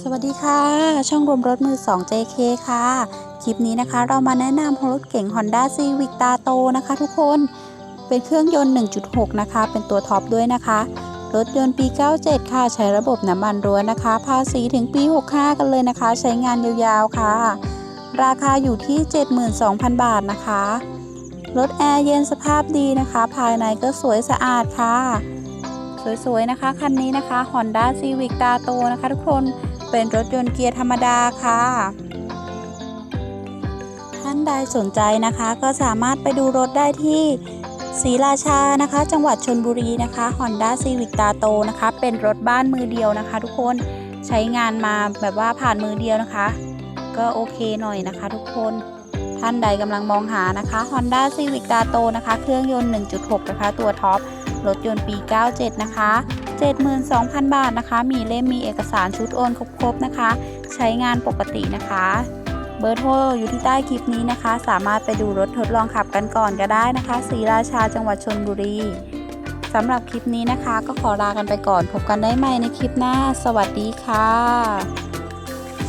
สวัสดีค่ะ ช่องรวมรถมือ 2 JK ค่ะ คลิปนี้นะคะเรามาแนะนำรถเก๋ง Honda Civic ตาโตนะคะทุกคนเป็นเครื่องยนต์ 1.6 นะคะ เป็นตัวท็อปด้วยนะคะ รถยนต์ปี 97 ค่ะ ใช้ระบบน้ำมันรั้วนะคะ ภาษีถึงปี 65 กันเลยนะคะ ใช้งานยาวๆค่ะ ราคาอยู่ที่ 72,000 บาทนะคะ รถแอร์เย็นสภาพดีนะคะ ภายในก็สวยสะอาดค่ะ สวยๆนะคะ คันนี้นะคะ Honda Civic ตาโตนะคะทุกคนเป็นรถยนต์เกียร์ธรรมดาค่ะ ท่านใดสนใจนะคะก็สามารถไปดูรถได้ที่ศรีราชานะคะ จังหวัดชนบุรีนะคะ Honda Civic ตาโตนะคะ เป็นรถบ้านมือเดียวนะคะ ทุกคนใช้งานมาแบบว่าผ่านมือเดียวนะคะ ก็โอเคหน่อยนะคะ ทุกคนท่านใดกำลังมองหานะคะ Honda Civic ตาโตนะคะ เครื่องยนต์ 1.6 นะคะ ตัวท็อป รถยนต์ปี 97 นะคะ 72,000 บาทนะคะ มีเล่มมีเอกสารชุดโอนครบๆนะคะ ใช้งานปกตินะคะ เบอร์โทรอยู่ที่ใต้คลิปนี้นะคะ สามารถไปดูรถทดลองขับกันก่อนก็ได้นะคะศรีราชาจังหวัดชนบุรีสำหรับคลิปนี้นะคะ ก็ขอลากันไปก่อนพบกันได้ใหม่ในคลิปหน้า สวัสดีค่ะ